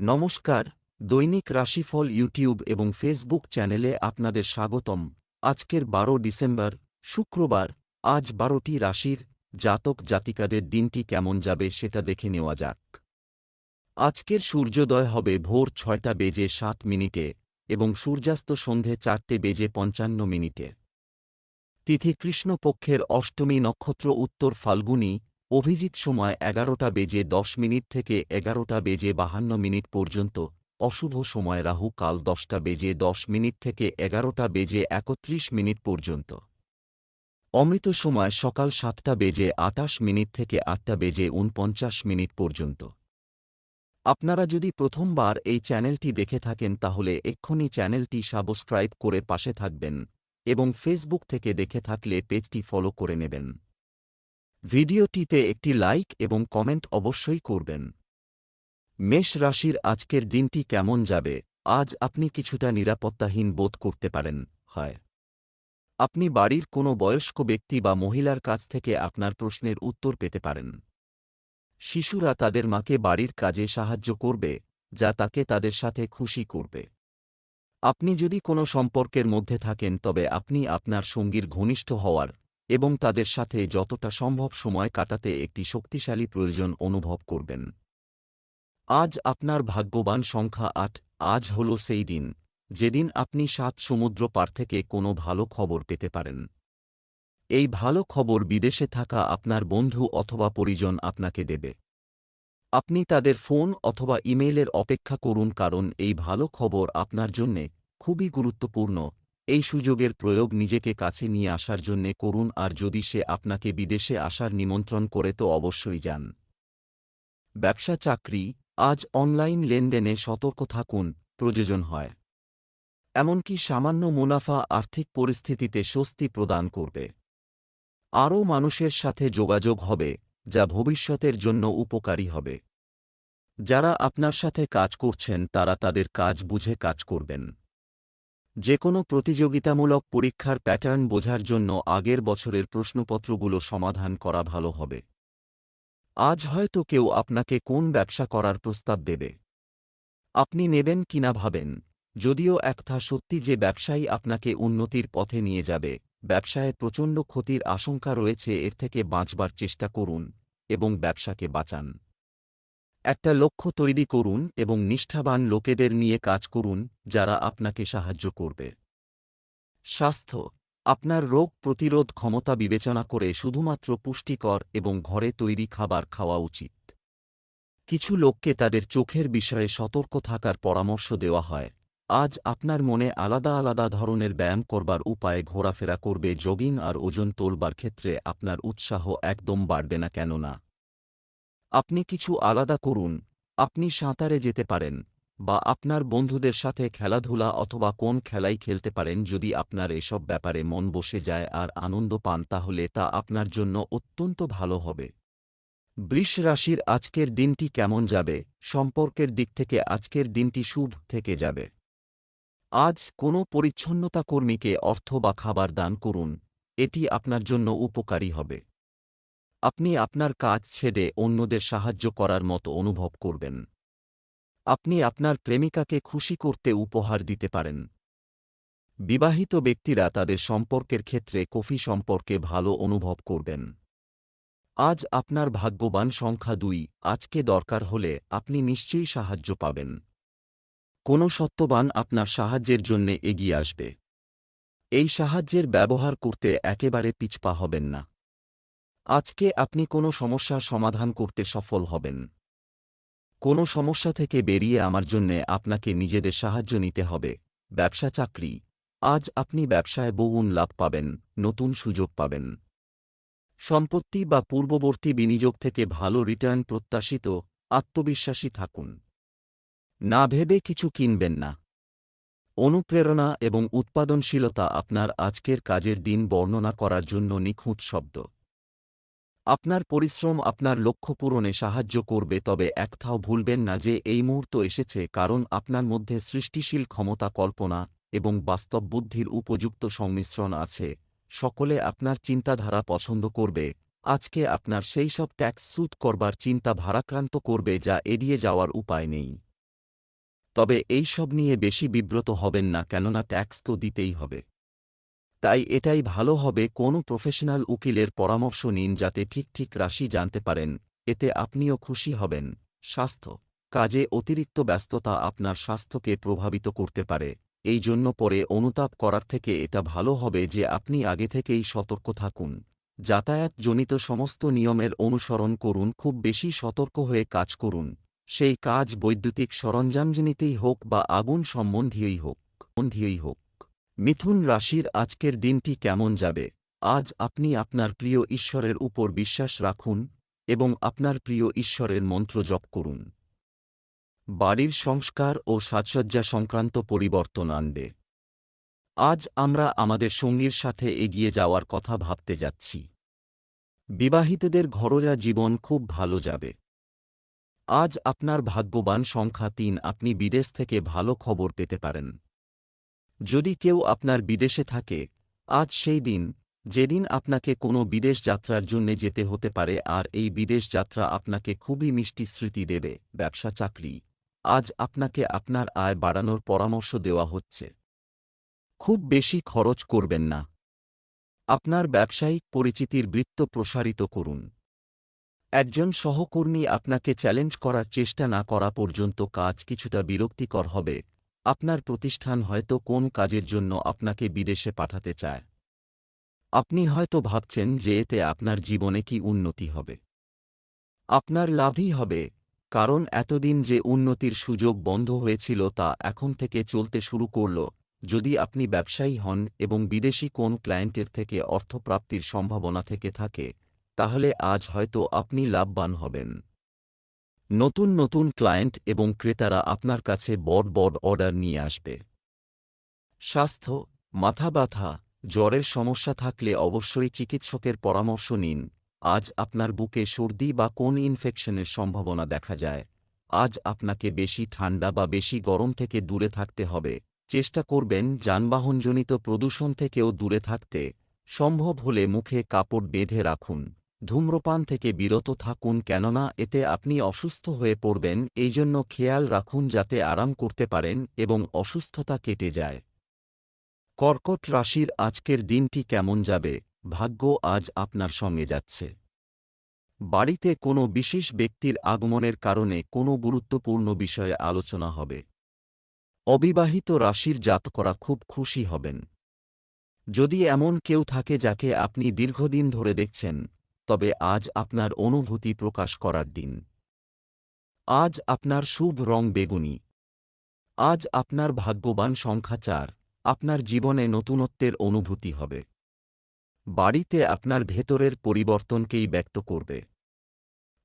নমস্কার, দৈনিক রাশিফল ইউটিউব এবং ফেসবুক চ্যানেলে আপনাদের স্বাগতম। আজকের বারো ডিসেম্বর, শুক্রবার, আজ বারোটি রাশির জাতক জাতিকাদের দিনটি কেমন যাবে সেটা দেখে নেওয়া যাক। আজকের সূর্যোদয় হবে ভোর ছয়টা বেজে সাত মিনিটে এবং সূর্যাস্ত সন্ধে চারটে বেজে পঞ্চান্ন মিনিটে। তিথি কৃষ্ণপক্ষের অষ্টমী নক্ষত্র উত্তর ফাল্গুনী অভিজিৎ সময় এগারোটা বেজে দশ মিনিট থেকে এগারোটা বেজে বাহান্ন মিনিট পর্যন্ত, অশুভ সময় রাহু কাল দশটা বেজে দশ মিনিট থেকে এগারোটা বেজে একত্রিশ মিনিট পর্যন্ত। অমৃত সময় সকাল সাতটা বেজে আটাশ মিনিট থেকে আটটা বেজে উনপঞ্চাশ মিনিট পর্যন্ত। আপনারা যদি প্রথমবার এই চ্যানেলটি দেখে থাকেন তাহলে এক্ষুনি চ্যানেলটি সাবস্ক্রাইব করে পাশে থাকবেন এবং ফেসবুক থেকে দেখে থাকলে পেজটি ফলো করে নেবেন। ভিডিওটিতে একটি লাইক এবং কমেন্ট অবশ্যই করবেন। মেষ রাশির আজকের দিনটি কেমন যাবে? আজ আপনি কিছুটা নিরাপত্তাহীন বোধ করতে পারেন, হয়। আপনি বাড়ির কোনো বয়স্ক ব্যক্তি বা মহিলার কাছ থেকে আপনার প্রশ্নের উত্তর পেতে পারেন। শিশুরা তাদের মাকে বাড়ির কাজে সাহায্য করবে, যা তাকে তাদের সাথে খুশি করবে। আপনি যদি কোনো সম্পর্কের মধ্যে থাকেন, তবে আপনি আপনার সঙ্গীর ঘনিষ্ঠ হওয়ার এবং তাদের সাথে যতটা সম্ভব সময় কাটাতে একটি শক্তিশালী প্রয়োজন অনুভব করবেন। আজ আপনার ভাগ্যবান সংখ্যা আট, আজ হল সেই দিন, যেদিন আপনি সাত সমুদ্র পার থেকে কোনো ভালো খবর পেতে পারেন। এই ভালো খবর বিদেশে থাকা আপনার বন্ধু অথবা পরিজন আপনাকে দেবে। আপনি তাদের ফোন অথবা ইমেইলের অপেক্ষা করুন কারণ এই ভালো খবর আপনার জন্যে খুবই গুরুত্বপূর্ণ। এই সুযোগের প্রয়োগ নিজেকে কাছে নিয়ে আসার জন্যে করুন, আর যদি সে আপনাকে বিদেশে আসার নিমন্ত্রণ করে তো অবশ্যই যান। ব্যবসা চাকরি, আজ অনলাইন লেনদেনে সতর্ক থাকুন, প্রয়োজন হয়। এমনকি সামান্য মুনাফা আর্থিক পরিস্থিতিতে স্বস্তি প্রদান করবে। আরও মানুষের সাথে যোগাযোগ হবে, যা ভবিষ্যতের জন্য উপকারী হবে। যারা আপনার সাথে কাজ করছেন, তারা তাদের কাজ বুঝে কাজ করবেন। যে কোনো প্রতিযোগিতামূলক পরীক্ষার প্যাটার্ন বোঝার জন্য আগের বছরের প্রশ্নপত্রগুলো সমাধান করা ভালো হবে। আজ হয়তো কেউ আপনাকে কোন ব্যবসা করার প্রস্তাব দেবে। আপনি নেবেন কিনা ভাবেন, যদিও একথা সত্যি যে ব্যবসায়ী আপনাকে উন্নতির পথে নিয়ে যাবে, ব্যবসায় প্রচণ্ড ক্ষতির আশঙ্কা রয়েছে, এর থেকে বাঁচবার চেষ্টা করুন এবং ব্যবসাকে বাঁচান। একটা লক্ষ্য তৈরি করুন এবং নিষ্ঠাবান লোকেদের নিয়ে কাজ করুন, যারা আপনাকে সাহায্য করবে। স্বাস্থ্য, আপনার রোগ প্রতিরোধ ক্ষমতা বিবেচনা করে শুধুমাত্র পুষ্টিকর এবং ঘরে তৈরি খাবার খাওয়া উচিত। কিছু লোককে তাদের চোখের বিষয়ে সতর্ক থাকার পরামর্শ দেওয়া হয়। আজ আপনার মনে আলাদা আলাদা ধরনের ব্যায়াম করবার উপায়ে ঘোরাফেরা করবে, জগিং আর ওজন তোলবার ক্ষেত্রে আপনার উৎসাহ একদম বাড়বে না কেননা আপনি কিছু আলাদা করুন। আপনি সাঁতারে যেতে পারেন, বা আপনার বন্ধুদের সাথে খেলাধুলা অথবা কোন খেলাই খেলতে পারেন যদি আপনার এসব ব্যাপারে মন বসে যায় আর আনন্দ পান তাহলে তা আপনার জন্য অত্যন্ত ভালো হবে। বৃষ রাশির আজকের দিনটি কেমন যাবে? সম্পর্কের দিক থেকে আজকের দিনটি শুভ থেকে যাবে। আজ কোনো পরিচ্ছন্নতা কর্মীকে অর্থ বা খাবার দান করুন, এটি আপনার জন্য উপকারী হবে। আপনি আপনার কাজ ছেড়ে অন্যদের সাহায্য করার মতো অনুভব করবেন। আপনি আপনার প্রেমিকাকে খুশি করতে উপহার দিতে পারেন। বিবাহিত ব্যক্তিরা তাদের সম্পর্কের ক্ষেত্রে কফি সম্পর্কে ভালো অনুভব করবেন। আজ আপনার ভাগ্যবান সংখ্যা দুই, আজকে দরকার হলে আপনি নিশ্চয়ই সাহায্য পাবেন। কোনো সত্যবান আপনার সাহায্যের জন্য এগিয়ে আসবে। এই সাহায্যের ব্যবহার করতে একেবারে পিছপা হবেন না। আজকে আপনি কোনো সমস্যার সমাধান করতে সফল হবেন। কোনো সমস্যা থেকে বেরিয়ে আমার জন্যে আপনাকে নিজেদের সাহায্য নিতে হবে। ব্যবসা চাকরি। আজ আপনি ব্যবসায় বহুগুণ লাভ পাবেন, নতুন সুযোগ পাবেন। সম্পত্তি বা পূর্ববর্তী বিনিয়োগ থেকে ভালো রিটার্ন প্রত্যাশিত, আত্মবিশ্বাসী থাকুন। না ভেবে কিছু কিনবেন না। অনুপ্রেরণা এবং উৎপাদনশীলতা আপনার আজকের কাজের দিন বর্ণনা করার জন্য নিখুঁত শব্দ। আপনার পরিশ্রম আপনার লক্ষ্য পূরণে সাহায্য করবে, তবে একথাও ভুলবেন না যে এই মুহূর্ত এসেছে কারণ আপনার মধ্যে সৃষ্টিশীল ক্ষমতা কল্পনা এবং বাস্তব বুদ্ধির উপযুক্ত সংমিশ্রণ আছে। সকলে আপনার চিন্তাধারা পছন্দ করবে। আজকে আপনার সেই সব ট্যাক্স সুট করবার চিন্তা ভারাক্রান্ত করবে যা এড়িয়ে যাওয়ার উপায় নেই। তবে এই সব নিয়ে বেশি বিব্রত হবেন না, কেননা ট্যাক্স তো দিতেই হবে। তাই এটাই ভালো হবে কোনো প্রফেশনাল উকিলের পরামর্শ নিন যাতে ঠিক ঠিক রাশি জানতে পারেন, এতে আপনিও খুশি হবেন। স্বাস্থ্য। কাজে অতিরিক্ত ব্যস্ততা আপনার স্বাস্থ্যকে প্রভাবিত করতে পারে। এই জন্য পরে অনুতাপ করার থেকে এটা ভালো হবে যে আপনি আগে থেকেই সতর্ক থাকুন। যাতায়াতজনিত সমস্ত নিয়মের অনুসরণ করুন, খুব বেশি সতর্ক হয়ে কাজ করুন। সেই কাজ বৈদ্যুতিক সরঞ্জামজনিতেই হোক বা আগুন সম্বন্ধীয়ই হোক সম্বন্ধীয়ই হোক। মিথুন রাশির আজকের দিনটি কেমন যাবে? আজ আপনি আপনার প্রিয় ঈশ্বরের উপর বিশ্বাস রাখুন এবং আপনার প্রিয় ঈশ্বরের মন্ত্র জপ করুন। বাড়ির সংস্কার ও সাজসজ্জা সংক্রান্ত পরিবর্তন আনবে। আজ আমরা আমাদের সঙ্গীর সাথে এগিয়ে যাওয়ার কথা ভাবতে যাচ্ছি। বিবাহিতদের ঘরোয়া জীবন খুব ভালো যাবে। আজ আপনার ভাগ্যবান সংখ্যা তিন, আপনি বিদেশ থেকে ভালো খবর পেতে পারেন। যদি কেউ আপনার বিদেশে থাকে, আজ সেই দিন, যেদিন আপনাকে কোনো বিদেশ যাত্রার জন্য যেতে হতে পারে আর এই বিদেশ যাত্রা আপনাকে খুবই মিষ্টি স্মৃতি দেবে, ব্যবসা চাকরি। আজ আপনাকে আপনার আয় বাড়ানোর পরামর্শ দেওয়া হচ্ছে। খুব বেশি খরচ করবেন না। আপনার ব্যবসায়িক পরিচিতির বৃত্ত প্রসারিত করুন। একজন সহকর্মী আপনাকে চ্যালেঞ্জ করার চেষ্টা না করা পর্যন্ত কাজ কিছুটা বিরক্তিকর হবে। আপনার প্রতিষ্ঠান হয়তো কোন কাজের জন্য আপনাকে বিদেশে পাঠাতে চায়। আপনি হয়তো ভাবছেন যে এতে আপনার জীবনে কি উন্নতি হবে। আপনার লাভই হবে, কারণ এতদিন যে উন্নতির সুযোগ বন্ধ হয়েছিল তা এখন থেকে চলতে শুরু করল, যদি আপনি ব্যবসায়ী হন এবং বিদেশি কোন ক্লায়েন্টের থেকে অর্থপ্রাপ্তির সম্ভাবনা থেকে থাকে, তাহলে আজ হয়তো আপনি লাভবান হবেন। নতুন নতুন ক্লায়েন্ট এবং ক্রেতারা আপনার কাছে বড় বড় অর্ডার নিয়ে আসবে। স্বাস্থ্য, মাথা ব্যথা, জ্বরের সমস্যা থাকলে অবশ্যই চিকিৎসকের পরামর্শ নিন। আজ আপনার বুকে সর্দি বা কোন ইনফেকশনের সম্ভাবনা দেখা যায়। আজ আপনাকে বেশি ঠান্ডা বা বেশি গরম থেকে দূরে থাকতে হবে। চেষ্টা করবেন যানবাহনজনিত প্রদূষণ থেকেও দূরে থাকতে। সম্ভব হলে মুখে কাপড় বেঁধে রাখুন। ধূম্রপান থেকে বিরত থাকুন কেননা এতে আপনি অসুস্থ হয়ে পড়বেন এই জন্য খেয়াল রাখুন যাতে আরাম করতে পারেন এবং অসুস্থতা কেটে যায়। কর্কট রাশির আজকের দিনটি কেমন যাবে? ভাগ্য আজ আপনার সঙ্গে যাচ্ছে। বাড়িতে কোনো বিশেষ ব্যক্তির আগমনের কারণে কোনো গুরুত্বপূর্ণ বিষয়ে আলোচনা হবে। অবিবাহিত রাশির জাতকরা খুব খুশি হবেন। যদি এমন কেউ থাকে যাকে আপনি দীর্ঘদিন ধরে দেখছেন তবে আজ আপনার অনুভূতি প্রকাশ করার দিন। আজ আপনার শুভ রং বেগুনি। আজ আপনার ভাগ্যবান সংখ্যা চার, আপনার জীবনে নতুনত্বের অনুভূতি হবে। বাড়িতে আপনার ভেতরের পরিবর্তনকেই ব্যক্ত করবে।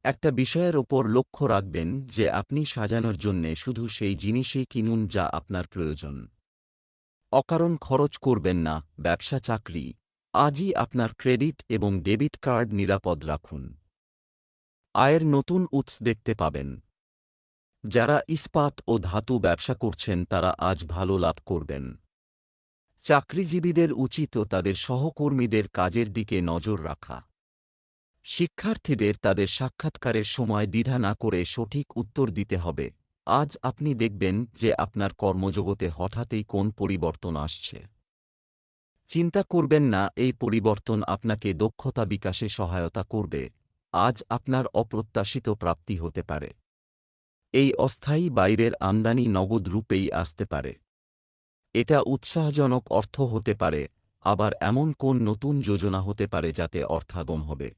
একটা বিষয়ের ওপর লক্ষ্য রাখবেন যে আপনি সাজানোর জন্যে শুধু সেই জিনিসই কিনুন যা আপনার প্রয়োজন। অকারণ খরচ করবেন না, ব্যবসা, চাকরি আজই আপনার ক্রেডিট এবং ডেবিট কার্ড নিরাপদ রাখুন। আয়ের নতুন উৎস দেখতে পাবেন। যারা ইস্পাত ও ধাতু ব্যবসা করছেন, তারা আজ ভালো লাভ করবেন। চাকরিজীবীদের উচিত ও তাদের সহকর্মীদের কাজের দিকে নজর রাখা। শিক্ষার্থীদের তাদের সাক্ষাৎকারের সময় দ্বিধা না করে সঠিক উত্তর দিতে হবে। আজ আপনি দেখবেন যে আপনার কর্মজগতে হঠাৎই কোন পরিবর্তন আসছে। চিন্তা করবেন না, এই পরিবর্তন আপনাকে দক্ষতা বিকাশে সহায়তা করবে। আজ আপনার অপ্রত্যাশিত প্রাপ্তি হতে পারে। এই অস্থায়ী বাইরের আমদানি নগদ রূপেই আসতে পারে। এটা উৎসাহজনক অর্থ হতে পারে, আবার এমন কোন নতুন যোজনা হতে পারে যাতে অর্থাগম হবে।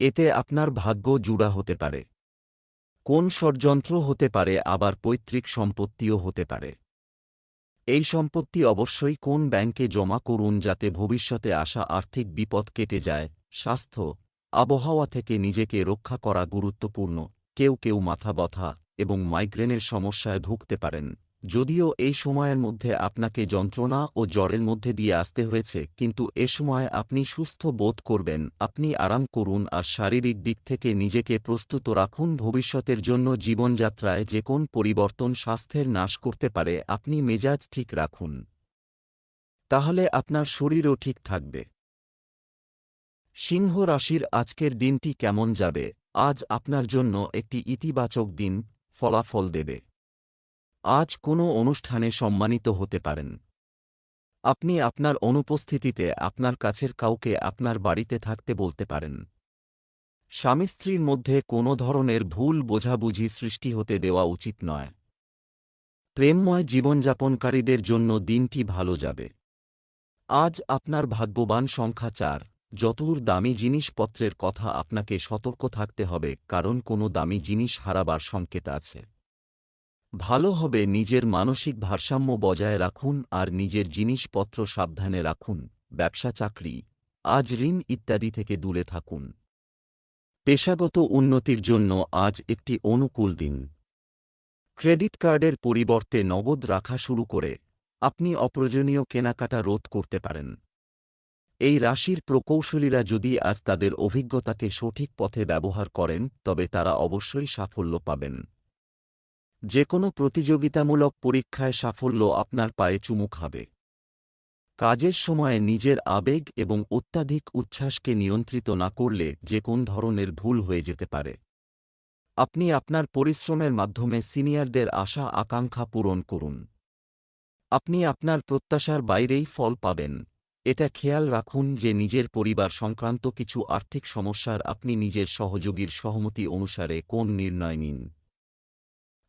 এতে আপনার ভাগ্য জুড়া হতে পারে। কোন ষড়যন্ত্র হতে পারে, আবার পৈতৃক সম্পত্তিও হতে পারে। এই সম্পত্তি অবশ্যই কোন ব্যাংকে জমা করুন যাতে ভবিষ্যতে আসা আর্থিক বিপদ কেটে যায়, স্বাস্থ্য, আবহাওয়া থেকে নিজেকে রক্ষা করা গুরুত্বপূর্ণ, কেউ কেউ মাথা ব্যথা এবং মাইগ্রেনের সমস্যায় ভুগতে পারেন। যদিও এই সময়ের মধ্যে আপনাকে যন্ত্রণা ও জ্বরের মধ্যে দিয়ে আসতে হয়েছে, কিন্তু এ সময় আপনি সুস্থ বোধ করবেন, আপনি আরাম করুন আর শারীরিক দিক থেকে নিজেকে প্রস্তুত রাখুন। ভবিষ্যতের জন্য জীবনযাত্রায় যে কোন পরিবর্তন স্বাস্থ্যের নাশ করতে পারে, আপনি মেজাজ ঠিক রাখুন। তাহলে আপনার শরীরও ঠিক থাকবে। সিংহ রাশির আজকের দিনটি কেমন যাবে? আজ আপনার জন্য একটি ইতিবাচক দিন, ফলাফল দেবে। আজ কোনো অনুষ্ঠানে সম্মানিত হতে পারেন। আপনি আপনার অনুপস্থিতিতে আপনার কাছের কাউকে আপনার বাড়িতে থাকতে বলতে পারেন। স্বামী স্ত্রীর মধ্যে কোনো ধরনের ভুল বোঝাবুঝি সৃষ্টি হতে দেওয়া উচিত নয়। প্রেমময় জীবনযাপনকারীদের জন্য দিনটি ভালো যাবে। আজ আপনার ভাগ্যবান সংখ্যা চার। যতদূর দামি জিনিসপত্রের কথা আপনাকে সতর্ক থাকতে হবে, কারণ কোনো দামি জিনিস হারাবার সংকেত আছে। ভালো হবে নিজের মানসিক ভারসাম্য বজায় রাখুন আর নিজের জিনিসপত্র সাবধানে রাখুন, ব্যবসা, চাকরি, আজ ঋণ ইত্যাদি থেকে দূরে থাকুন। পেশাগত উন্নতির জন্য আজ একটি অনুকূল দিন। ক্রেডিট কার্ডের পরিবর্তে নগদ রাখা শুরু করে, আপনি অপ্রয়োজনীয় কেনাকাটা রোধ করতে পারেন। এই রাশির প্রকৌশলীরা যদি আজ তাদের অভিজ্ঞতাকে সঠিক পথে ব্যবহার করেন, তবে তারা অবশ্যই সাফল্য পাবেন। যে কোনো প্রতিযোগিতামূলক পরীক্ষায় সাফল্য আপনার পায়ে চুমু খাবে। কাজের সময়ে নিজের আবেগ এবং অত্যাধিক উচ্ছ্বাসকে নিয়ন্ত্রিত না করলে যে কোন ধরনের ভুল হয়ে যেতে পারে। আপনি আপনার পরিশ্রমের মাধ্যমে সিনিয়রদের আশা আকাঙ্ক্ষা পূরণ করুন। আপনি আপনার প্রত্যাশার বাইরেই ফল পাবেন। এটা খেয়াল রাখুন যে নিজের পরিবার সংক্রান্ত কিছু আর্থিক সমস্যার আপনি নিজের সহযোগীর সহমতি অনুসারে কোন নির্ণয় নিন।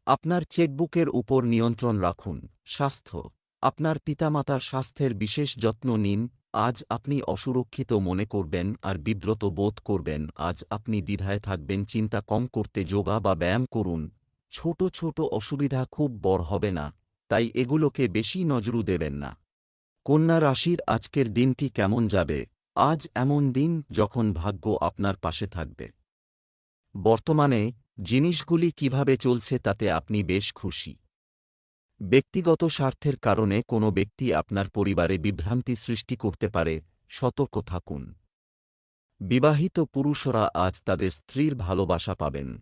আপনার চেকবুকের উপর নিয়ন্ত্রণ রাখুন। স্বাস্থ্য। আপনার পিতামাতার স্বাস্থ্যের বিশেষ যত্ন নিন। আজ আপনি অসুরক্ষিত মনে করবেন আর বিব্রত বোধ করবেন। আজ আপনি দ্বিধায় থাকবেন, চিন্তা কম করতে যোগা বা ব্যায়াম করুন। ছোট ছোট অসুবিধা খুব বড় হবে না। তাই এগুলোকে বেশি নজরু দেবেন না। কন্যা রাশির আজকের দিনটি কেমন যাবে? আজ এমন দিন যখন ভাগ্য আপনার পাশে থাকবে। বর্তমানে জিনিসগুলি কীভাবে চলছে তাতে আপনি বেশ খুশি। ব্যক্তিগত স্বার্থের কারণে কোনো ব্যক্তি আপনার পরিবারে বিভ্রান্তি সৃষ্টি করতে পারে, সতর্ক থাকুন। বিবাহিত পুরুষরা আজ তাদের স্ত্রীর ভালোবাসা পাবেন।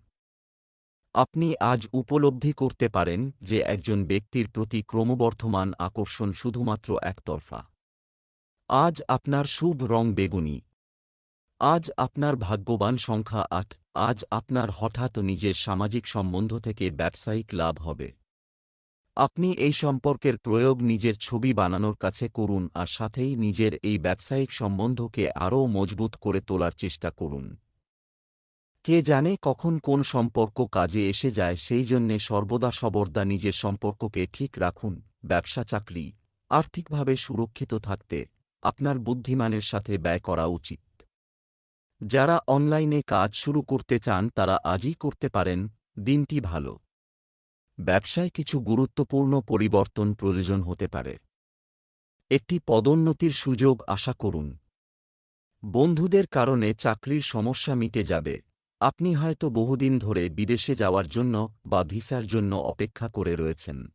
আপনি আজ উপলব্ধি করতে পারেন যে একজন ব্যক্তির প্রতি ক্রমবর্ধমান আকর্ষণ শুধুমাত্র একতরফা। আজ আপনার শুভ রং বেগুনি। আজ আপনার ভাগ্যবান সংখ্যা আট। আজ আপনার হঠাৎ নিজের সামাজিক সম্বন্ধ থেকে ব্যবসায়িক লাভ হবে। আপনি এই সম্পর্কের প্রয়োগ নিজের ছবি বানানোর কাছে করুন আর সাথেই নিজের এই ব্যবসায়িক সম্বন্ধকে আরও মজবুত করে তোলার চেষ্টা করুন। কে জানে কখন কোন সম্পর্ক কাজে এসে যায় সেই জন্যে সর্বদা সবর্দা নিজের সম্পর্ককে ঠিক রাখুন, ব্যবসা, চাকরি, আর্থিকভাবে সুরক্ষিত থাকতে, আপনার বুদ্ধিমানের সাথে ব্যয় করা উচিত। যারা অনলাইনে কাজ শুরু করতে চান তারা আজই করতে পারেন, দিনটি ভালো। ব্যবসায় কিছু গুরুত্বপূর্ণ পরিবর্তন প্রয়োজন হতে পারে। একটি পদোন্নতির সুযোগ আশা করুন। বন্ধুদের কারণে চাকরির সমস্যা মিটে যাবে। আপনি হয়তো বহুদিন ধরে বিদেশে যাওয়ার জন্য বা ভিসার জন্য অপেক্ষা করে রয়েছেন।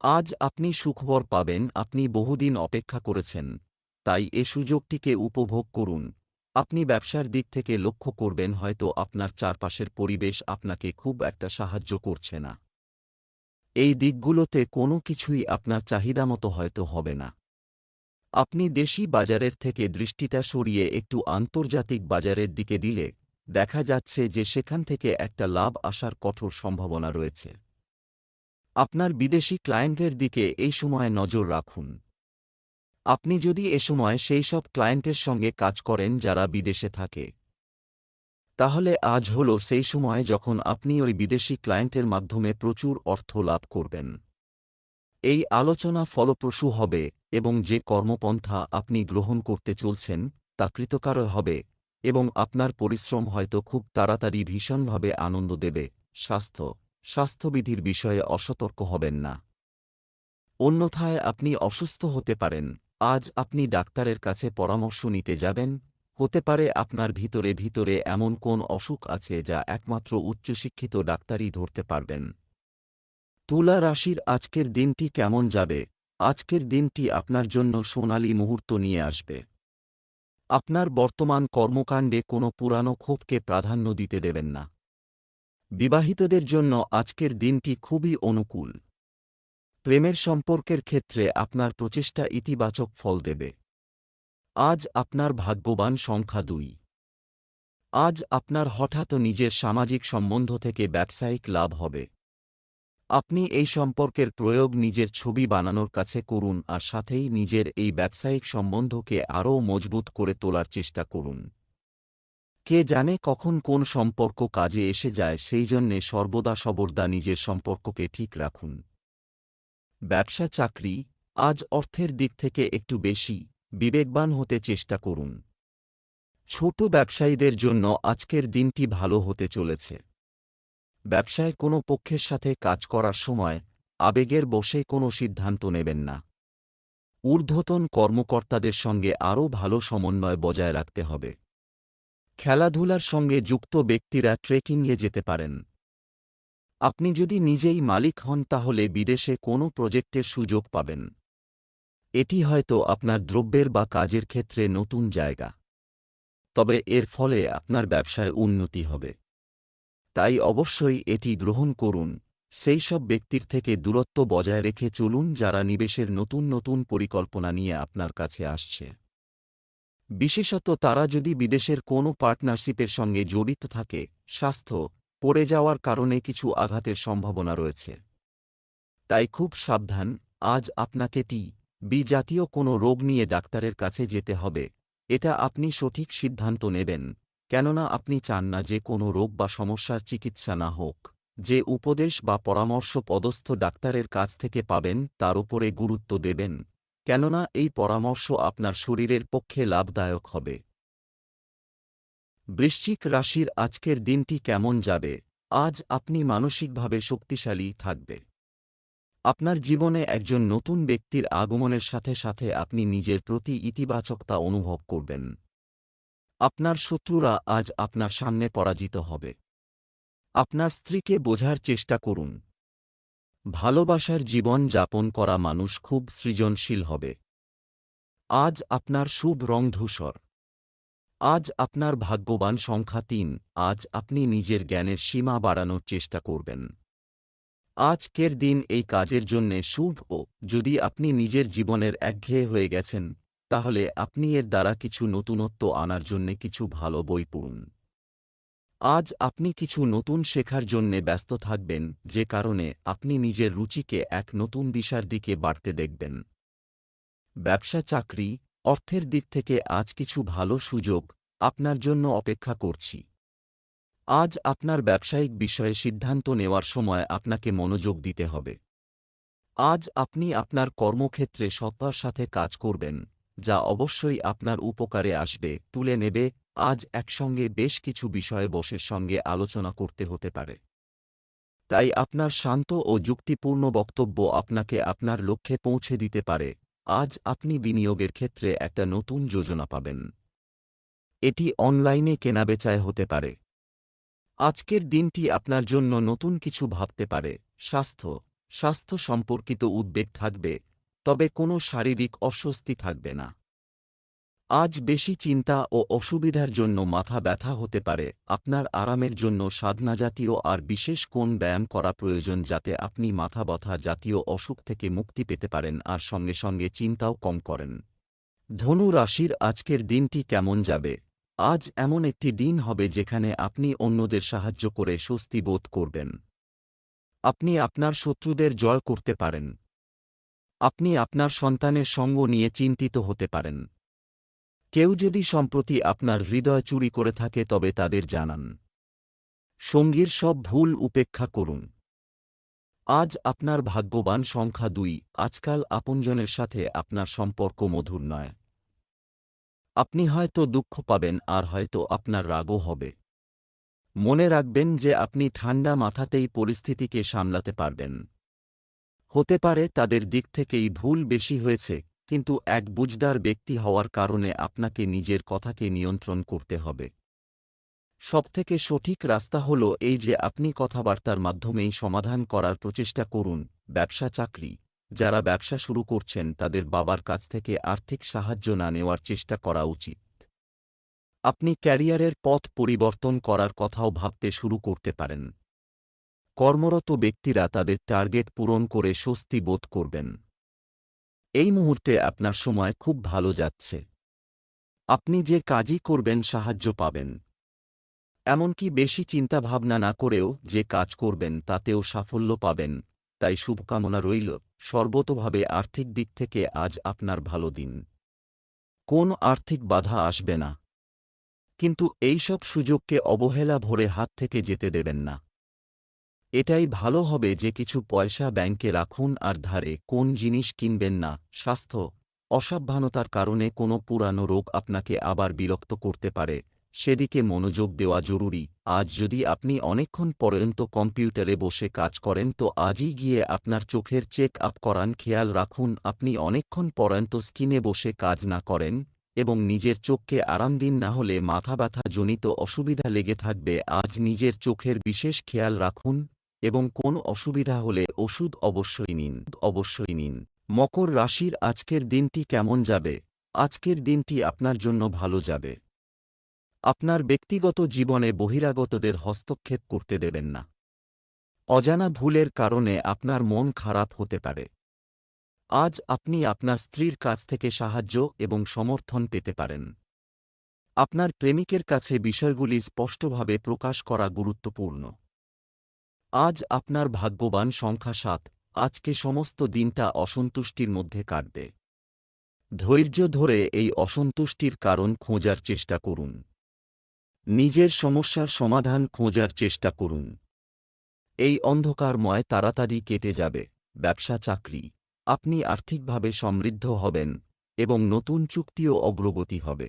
আজ আপনি সুখবর পাবেন, আপনি বহুদিন অপেক্ষা করেছেন। তাই এ সুযোগটিকে উপভোগ করুন। আপনি ব্যবসার দিক থেকে লক্ষ্য করবেন হয়তো আপনার চারপাশের পরিবেশ আপনাকে খুব একটা সাহায্য করছে না। এই দিকগুলোতে কোনো কিছুই আপনার চাহিদা মতো হয়তো হবে না। আপনি দেশি বাজারের থেকে দৃষ্টিটা সরিয়ে একটু আন্তর্জাতিক বাজারের দিকে দিলে দেখা যাচ্ছে যে সেখান থেকে একটা লাভ আসার কঠোর সম্ভাবনা রয়েছে। আপনার বিদেশি ক্লায়েন্টের দিকে এই সময় নজর রাখুন। আপনি যদি এ সময় সেই সব ক্লায়েন্টের সঙ্গে কাজ করেন যারা বিদেশে থাকে, তাহলে আজ হল সেই সময় যখন আপনি ওই বিদেশি ক্লায়েন্টের মাধ্যমে প্রচুর অর্থ লাভ করবেন। এই আলোচনা ফলপ্রসূ হবে এবং যে কর্মপন্থা আপনি গ্রহণ করতে চলছেন, তা কৃতকার হবে এবং আপনার পরিশ্রম হয়তো খুব তাড়াতাড়ি ভীষণভাবে আনন্দ দেবে। স্বাস্থ্য, স্বাস্থ্যবিধির বিষয়ে অসতর্ক হবেন না। অন্যথায় আপনি অসুস্থ হতে পারেন। আজ আপনি ডাক্তারের কাছে পরামর্শ নিতে যাবেন। হতে পারে আপনার ভিতরে ভিতরে এমন কোন অসুখ আছে যা একমাত্র উচ্চশিক্ষিত ডাক্তারই ধরতে পারবেন। তুলা রাশির আজকের দিনটি কেমন যাবে? আজকের দিনটি আপনার জন্য সোনালি মুহূর্ত নিয়ে আসবে। আপনার বর্তমান কর্মকাণ্ডে কোনো পুরানো ক্ষোভকে প্রাধান্য দিতে দেবেন না। বিবাহিতদের জন্য আজকের দিনটি খুবই অনুকূল। প্রেমের সম্পর্কের ক্ষেত্রে আপনার প্রচেষ্টা ইতিবাচক ফল দেবে। আজ আপনার ভাগ্যবান সংখ্যা দুই। আজ আপনার হঠাৎ নিজের সামাজিক সম্বন্ধ থেকে ব্যবসায়িক লাভ হবে। আপনি এই সম্পর্কের প্রয়োগ নিজের ছবি বানানোর কাছে করুন আর সাথেই নিজের এই ব্যবসায়িক সম্বন্ধকে আরও মজবুত করে তোলার চেষ্টা করুন। কে জানে কখন কোন সম্পর্ক কাজে এসে যায়, সেই জন্যে সর্বদা সবর্দা নিজের সম্পর্ককে ঠিক রাখুন। ব্যবসা চাকরি আজ অর্থের দিক থেকে একটু বেশি, বিবেকবান হতে চেষ্টা করুন। ছোট ব্যবসায়ীদের জন্য আজকের দিনটি ভালো হতে চলেছে। ব্যবসায় কোনো পক্ষের সাথে কাজ করার সময় আবেগের বসে কোনো সিদ্ধান্ত নেবেন না। ঊর্ধ্বতন কর্মকর্তাদের সঙ্গে আরও ভালো সমন্বয় বজায় রাখতে হবে। খেলাধুলার সঙ্গে যুক্ত ব্যক্তিরা ট্রেকিংয়ে যেতে পারেন। আপনি যদি নিজেই মালিক হন তাহলে বিদেশে কোনো প্রজেক্টের সুযোগ পাবেন। এটি হয়তো আপনার দ্রব্যের বা কাজের ক্ষেত্রে নতুন জায়গা। তবে এর ফলে আপনার ব্যবসায় উন্নতি হবে। তাই অবশ্যই এটি গ্রহণ করুন। সেই সব ব্যক্তির থেকে দূরত্ব বজায় রেখে চলুন যারা নিবেশের নতুন নতুন পরিকল্পনা নিয়ে আপনার কাছে আসছে। বিশেষত তারা যদি বিদেশের কোনো পার্টনারশিপের সঙ্গে জড়িত থাকে, স্বাস্থ্য পড়ে যাওয়ার কারণে কিছু আঘাতের সম্ভাবনা রয়েছে। তাই খুব সাবধান, আজ আপনাকে টি, বি জাতীয় কোনো রোগ নিয়ে ডাক্তারের কাছে যেতে হবে, এটা আপনি সঠিক সিদ্ধান্ত নেবেন, কেননা আপনি চান না যে কোনো রোগ বা সমস্যার চিকিৎসা না হোক, যে উপদেশ বা পরামর্শ পদস্থ ডাক্তারের কাছ থেকে পাবেন তার উপরে গুরুত্ব দেবেন, কেননা এই পরামর্শ আপনার শরীরের পক্ষে লাভদায়ক হবে। বৃশ্চিক রাশির আজকের দিনটি কেমন যাবে? আজ আপনি মানসিকভাবে শক্তিশালী থাকবে। আপনার জীবনে একজন নতুন ব্যক্তির আগমনের সাথে সাথে আপনি নিজের প্রতি ইতিবাচকতা অনুভব করবেন। আপনার শত্রুরা আজ আপনার সামনে পরাজিত হবে। আপনার স্ত্রীকে বোঝার চেষ্টা করুন। ভালোবাসার জীবন যাপন করা মানুষ খুব সৃজনশীল হবে। আজ আপনার শুভ রং ধূসর। আজ আপনার ভাগ্যবান সংখ্যা তিন, আজ আপনি নিজের জ্ঞানের সীমা বাড়ানোর চেষ্টা করবেন। আজকের দিন এই কাজের জন্যে শুভ, ও যদি আপনি নিজের জীবনের একঘেয়ে হয়ে গেছেন, তাহলে আপনি এর দ্বারা কিছু নতুনত্ব আনার জন্যে কিছু ভালো বই পড়ুন। আজ আপনি কিছু নতুন শেখার জন্যে ব্যস্ত থাকবেন, যে কারণে আপনি নিজের রুচিকে এক নতুন দিশার দিকে বাড়তে দেখবেন। ব্যবসা, চাকরি অর্থের দিক থেকে আজ কিছু ভালো সুযোগ আপনার জন্য অপেক্ষা করছি। আজ আপনার ব্যবসায়িক বিষয়ে সিদ্ধান্ত নেওয়ার সময় আপনাকে মনোযোগ দিতে হবে। আজ আপনি আপনার কর্মক্ষেত্রে সত্তার সাথে কাজ করবেন, যা অবশ্যই আপনার উপকারে আসবে, তুলে নেবে। আজ একসঙ্গে বেশ কিছু বিষয়ে বসের সঙ্গে আলোচনা করতে হতে পারে। তাই আপনার শান্ত ও যুক্তিপূর্ণ বক্তব্য আপনাকে আপনার লক্ষ্যে পৌঁছে দিতে পারে। আজ আপনি বিনিয়োগের ক্ষেত্রে একটা নতুন যোজনা পাবেন। এটি অনলাইনে কেনাবেচায় হতে পারে। আজকের দিনটি আপনার জন্য নতুন কিছু ভাবতে পারে। স্বাস্থ্য স্বাস্থ্য সম্পর্কিত উদ্বেগ থাকবে, তবে কোনো শারীরিক অস্বস্তি থাকবে না। আজ বেশি চিন্তা ও অসুবিধার জন্য মাথা ব্যথা হতে পারে। আপনার আরামের জন্য সাধনা জাতীয় আর বিশেষ কোন ব্যায়াম করা প্রয়োজন যাতে আপনি মাথা ব্যথা জাতীয় অসুখ থেকে মুক্তি পেতে পারেন আর সঙ্গে সঙ্গে চিন্তাও কম করেন। ধনু রাশির আজকের দিনটি কেমন যাবে? আজ এমন একটি দিন হবে যেখানে আপনি অন্যদের সাহায্য করে স্বস্তি বোধ করবেন। আপনি আপনার শত্রুদের জয় করতে পারেন। আপনি আপনার সন্তানের সঙ্গ নিয়ে চিন্তিত হতে পারেন। কেউ যদি সম্প্রতি আপনার হৃদয় চুরি করে থাকে তবে তাদের জানান। সঙ্গীর সব ভুল উপেক্ষা করুন। আজ আপনার ভাগ্যবান সংখ্যা দুই, আজকাল আপনজনের সাথে আপনার সম্পর্ক মধুর নয়। আপনি হয়তো দুঃখ পাবেন আর হয়তো আপনার রাগও হবে। মনে রাখবেন যে আপনি ঠান্ডা মাথাতেই পরিস্থিতিকে সামলাতে পারবেন। হতে পারে তাদের দিক থেকেই ভুল বেশি হয়েছে কিন্তু এক বুঝদার ব্যক্তি হওয়ার কারণে আপনাকে নিজের কথাকে নিয়ন্ত্রণ করতে হবে। সবথেকে সঠিক রাস্তা হল এই যে আপনি কথাবার্তার মাধ্যমেই সমাধান করার প্রচেষ্টা করুন, ব্যবসা চাকরি। যারা ব্যবসা শুরু করছেন, তাদের বাবার কাছ থেকে আর্থিক সাহায্য না নেওয়ার চেষ্টা করা উচিত। আপনি ক্যারিয়ারের পথ পরিবর্তন করার কথাও ভাবতে শুরু করতে পারেন। কর্মরত ব্যক্তিরা তাদের টার্গেট পূরণ করে স্বস্তি বোধ করবেন। এই মুহূর্তে আপনার সময় খুব ভালো যাচ্ছে। আপনি যে কাজই করবেন সাহায্য পাবেন। এমনকি বেশি চিন্তাভাবনা না করেও যে কাজ করবেন তাতেও সাফল্য পাবেন। তাই শুভকামনা রইল। সর্বতভাবে আর্থিক দিক থেকে আজ আপনার ভালো দিন। কোন আর্থিক বাধা আসবে না। কিন্তু এইসব সুযোগকে অবহেলা ভরে হাত থেকে যেতে দেবেন না। এটাই ভালো হবে যে কিছু পয়সা ব্যাংকে রাখুন আর ধারে কোন জিনিস কিনবেন না। স্বাস্থ্য অসাবধানতার কারণে কোনো পুরানো রোগ আপনাকে আবার বিরক্ত করতে পারে। সেদিকে মনোযোগ দেওয়া জরুরি। আজ যদি আপনি অনেকক্ষণ পর্যন্ত কম্পিউটারে বসে কাজ করেন তো আজই গিয়ে আপনার চোখের চেক আপ করান, খেয়াল রাখুন আপনি অনেকক্ষণ পর্যন্ত স্কিনে বসে কাজ না করেন এবং নিজের চোখকে আরাম দিন না হলে মাথা ব্যথা জনিত অসুবিধা লেগে থাকবে। আজ নিজের চোখের বিশেষ খেয়াল রাখুন। এবং কোন অসুবিধা হলে ওষুধ অবশ্যই নিন অবশ্যই নিন। মকর রাশির আজকের দিনটি কেমন যাবে? আজকের দিনটি আপনার জন্য ভালো যাবে। আপনার ব্যক্তিগত জীবনে বহিরাগতদের হস্তক্ষেপ করতে দেবেন না। অজানা ভুলের কারণে আপনার মন খারাপ হতে পারে। আজ আপনি আপনার স্ত্রীর কাছ থেকে সাহায্য এবং সমর্থন পেতে পারেন। আপনার প্রেমিকের কাছে বিষয়গুলি স্পষ্টভাবে প্রকাশ করা গুরুত্বপূর্ণ। আজ আপনার ভাগ্যবান সংখ্যা সাত। আজকে সমস্ত দিনটা অসন্তুষ্টির মধ্যে কাটবে। ধৈর্য ধরে এই অসন্তুষ্টির কারণ খোঁজার চেষ্টা করুন। নিজের সমস্যার সমাধান খোঁজার চেষ্টা করুন। এই অন্ধকারময় তাড়াতাড়ি কেটে যাবে। ব্যবসা, চাকরি। আপনি আর্থিকভাবে সমৃদ্ধ হবেন এবং নতুন চুক্তিও অগ্রগতি হবে।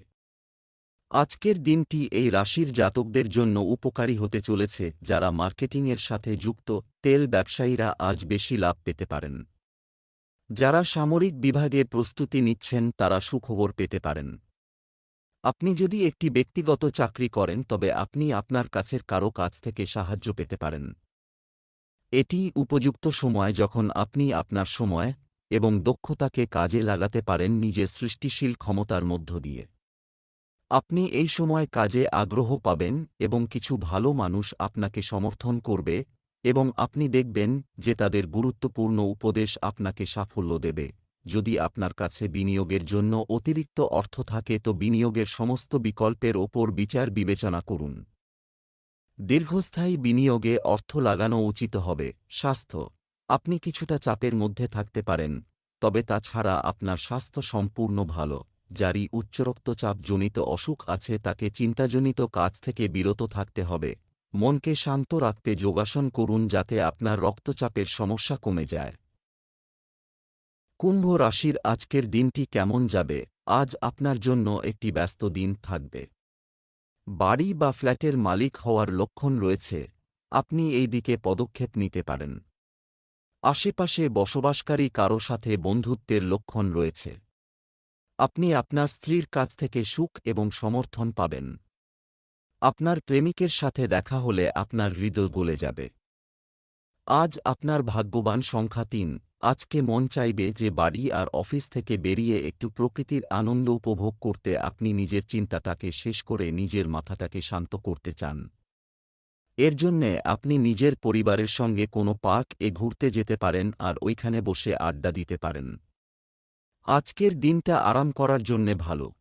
আজকের দিনটি এই রাশির জাতকদের জন্য উপকারী হতে চলেছে, যারা মার্কেটিংয়ের সাথে যুক্ত, তেল ব্যবসায়ীরা আজ বেশি লাভ পেতে পারেন। যারা সামরিক বিভাগে প্রস্তুতি নিচ্ছেন, তারা সুখবর পেতে পারেন। আপনি যদি একটি ব্যক্তিগত চাকরি করেন, তবে আপনি আপনার কাছের কারও কাছ থেকে সাহায্য পেতে পারেন। এটি উপযুক্ত সময় যখন আপনি আপনার সময় এবং দক্ষতাকে কাজে লাগাতে পারেন নিজের সৃষ্টিশীল ক্ষমতার মধ্য দিয়ে। আপনি এই সময় কাজে আগ্রহ পাবেন এবং কিছু ভালো মানুষ আপনাকে সমর্থন করবে এবং আপনি দেখবেন যে তাদের গুরুত্বপূর্ণ উপদেশ আপনাকে সাফল্য দেবে। যদি আপনার কাছে বিনিয়োগের জন্য অতিরিক্ত অর্থ থাকে, তো বিনিয়োগের সমস্ত বিকল্পের ওপর বিচার বিবেচনা করুন। দীর্ঘস্থায়ী বিনিয়োগে অর্থ লাগানো উচিত হবে। স্বাস্থ্য। আপনি কিছুটা চাপের মধ্যে থাকতে পারেন, তবে তাছাড়া আপনার স্বাস্থ্য সম্পূর্ণ ভালো। যারই উচ্চরক্তচাপজনিত অসুখ আছে তাকে চিন্তাজনিত কাজ থেকে বিরত থাকতে হবে। মনকে শান্ত রাখতে যোগাসন করুন যাতে আপনার রক্তচাপের সমস্যা কমে যায়। কুম্ভ রাশির আজকের দিনটি কেমন যাবে? আজ আপনার জন্য একটি ব্যস্ত দিন থাকবে। বাড়ি বা ফ্ল্যাটের মালিক হওয়ার লক্ষণ রয়েছে। আপনি এই দিকে পদক্ষেপ নিতে পারেন। আশেপাশে বসবাসকারী কারও সাথে বন্ধুত্বের লক্ষণ রয়েছে। আপনি আপনার স্ত্রীর কাছ থেকে সুখ এবং সমর্থন পাবেন। আপনার প্রেমিকের সাথে দেখা হলে আপনার হৃদয় গলে যাবে। আজ আপনার ভাগ্যবান সংখ্যা তিন। আজকে মন চাইবে যে বাড়ি আর অফিস থেকে বেরিয়ে একটু প্রকৃতির আনন্দ উপভোগ করতে আপনি নিজের চিন্তাটাকে শেষ করে নিজের মাথাটাকে শান্ত করতে চান। এর জন্যে আপনি নিজের পরিবারের সঙ্গে কোনো পার্ক এ ঘুরতে যেতে পারেন আর ওইখানে বসে আড্ডা দিতে পারেন। আজকের দিনটা আরাম করার জন্যে ভালো।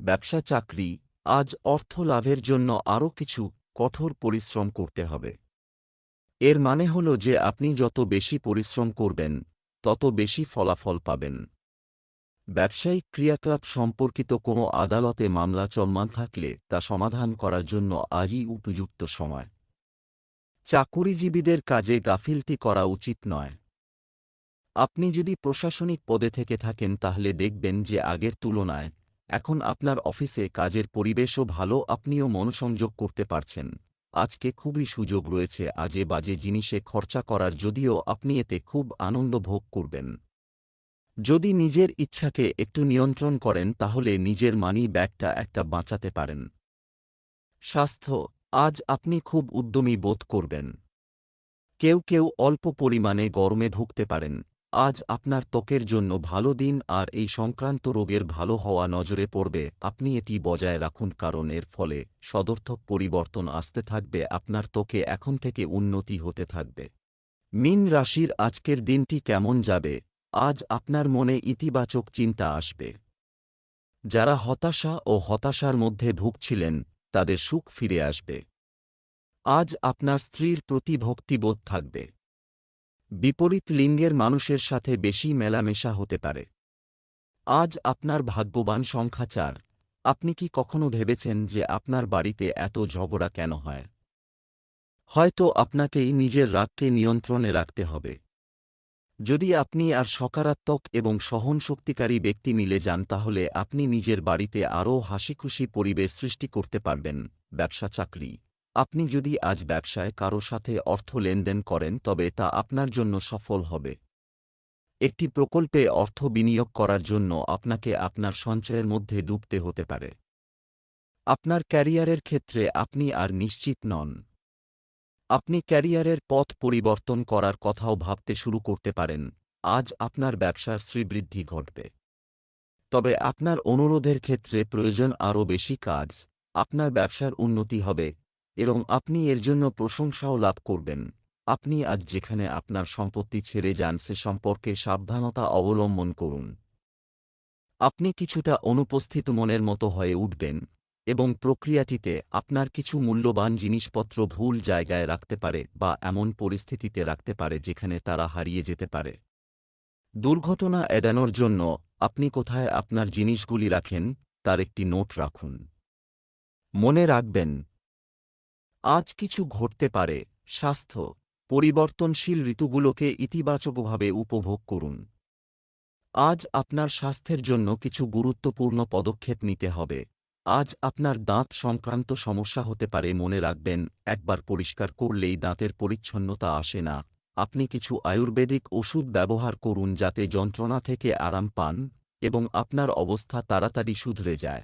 ব্যবসা চাকরি, আজ অর্থ লাভের জন্য আরও কিছু কঠোর পরিশ্রম করতে হবে। এর মানে হল যে আপনি যত বেশি পরিশ্রম করবেন, তত বেশি ফলাফল পাবেন। ব্যবসায়িক ক্রিয়াকলাপ সম্পর্কিত কোনো আদালতে মামলা চলমান থাকলে তা সমাধান করার জন্য আজই উপযুক্ত সময়। চাকুরিজীবীদের কাজে গাফিলতি করা উচিত নয়। আপনি যদি প্রশাসনিক পদে থেকে থাকেন তাহলে দেখবেন যে আগের তুলনায় এখন আপনার অফিসে কাজের পরিবেশও ভালো, আপনিও মনসংযোগ করতে পারছেন। আজকে খুবই সুযোগ রয়েছে আজে বাজে জিনিসে খরচা করার, যদিও আপনি এতে খুব আনন্দ ভোগ করবেন। যদি নিজের ইচ্ছাকে একটু নিয়ন্ত্রণ করেন, তাহলে নিজের মানি ব্যাগটা একটা বাঁচাতে পারেন। স্বাস্থ্য, আজ আপনি খুব উদ্যমী বোধ করবেন। কেউ কেউ অল্প পরিমাণে গরমে ভুগতে পারেন। আজ আপনার ত্বকের জন্য ভালো দিন আর এই সংক্রান্ত রোগের ভালো হওয়া নজরে পড়বে। আপনি এটি বজায় রাখুন কারণ এর ফলে সদর্থক পরিবর্তন আসতে থাকবে, আপনার ত্বকে এখন থেকে উন্নতি হতে থাকবে। মিন রাশির আজকের দিনটি কেমন যাবে? আজ আপনার মনে ইতিবাচক চিন্তা আসবে। যারা হতাশা ও হতাশার মধ্যে ভুগছিলেন, তাদের সুখ ফিরে আসবে। আজ আপনার স্ত্রীর প্রতি ভক্তিবোধ থাকবে। বিপরীত লিঙ্গের মানুষের সাথে বেশি মেলামেশা হতে পারে। আজ আপনার ভাগ্যবান সংখ্যা চার। আপনি কি কখনো ভেবেছেন যে আপনার বাড়িতে এত ঝগড়া কেন হয়? হয়তো আপনাকেই নিজের রাগকে নিয়ন্ত্রণে রাখতে হবে। যদি আপনি আর সকারাত্মক এবং সহনশক্তিকারী ব্যক্তি মিলে যান, তাহলে আপনি নিজের বাড়িতে আরও হাসিখুশি পরিবেশ সৃষ্টি করতে পারবেন। ব্যবসা চাকরি আপনি যদি আজ ব্যবসায় কারও সাথে অর্থ লেনদেন করেন, তবে তা আপনার জন্য সফল হবে। একটি প্রকল্পে অর্থ বিনিয়োগ করার জন্য আপনাকে আপনার সঞ্চয়ের মধ্যে ডুবতে হতে পারে। আপনার ক্যারিয়ারের ক্ষেত্রে আপনি আর নিশ্চিত নন। আপনি ক্যারিয়ারের পথ পরিবর্তন করার কথাও ভাবতে শুরু করতে পারেন। আজ আপনার ব্যবসার শ্রীবৃদ্ধি ঘটবে। তবে আপনার অনুরোধের ক্ষেত্রে প্রয়োজন আরও বেশি কাজ। আপনার ব্যবসার উন্নতি হবে। এবং আপনি এর জন্য প্রশংসাও লাভ করবেন। আপনি আজ যেখানে আপনার সম্পত্তি ছেড়ে যান সে সম্পর্কে সাবধানতা অবলম্বন করুন। আপনি কিছুটা অনুপস্থিত মনের মতো হয়ে উঠবেন এবং প্রক্রিয়াটিতে আপনার কিছু মূল্যবান জিনিসপত্র ভুল জায়গায় রাখতে পারে বা এমন পরিস্থিতিতে রাখতে পারে যেখানে তারা হারিয়ে যেতে পারে। দুর্ঘটনা এড়ানোর জন্য আপনি কোথায় আপনার জিনিসগুলি রাখেন, তার একটি নোট রাখুন। মনে রাখবেন আজ কিছু ঘটতে পারে, স্বাস্থ্য, পরিবর্তনশীল ঋতুগুলোকে ইতিবাচকভাবে উপভোগ করুন। আজ আপনার স্বাস্থ্যের জন্য কিছু গুরুত্বপূর্ণ পদক্ষেপ নিতে হবে। আজ আপনার দাঁত সংক্রান্ত সমস্যা হতে পারে, মনে রাখবেন, একবার পরিষ্কার করলেই দাঁতের পরিচ্ছন্নতা আসে না। আপনি কিছু আয়ুর্বেদিক ওষুধ ব্যবহার করুন যাতে যন্ত্রণা থেকে আরাম পান এবং আপনার অবস্থা তাড়াতাড়ি শুধরে যায়।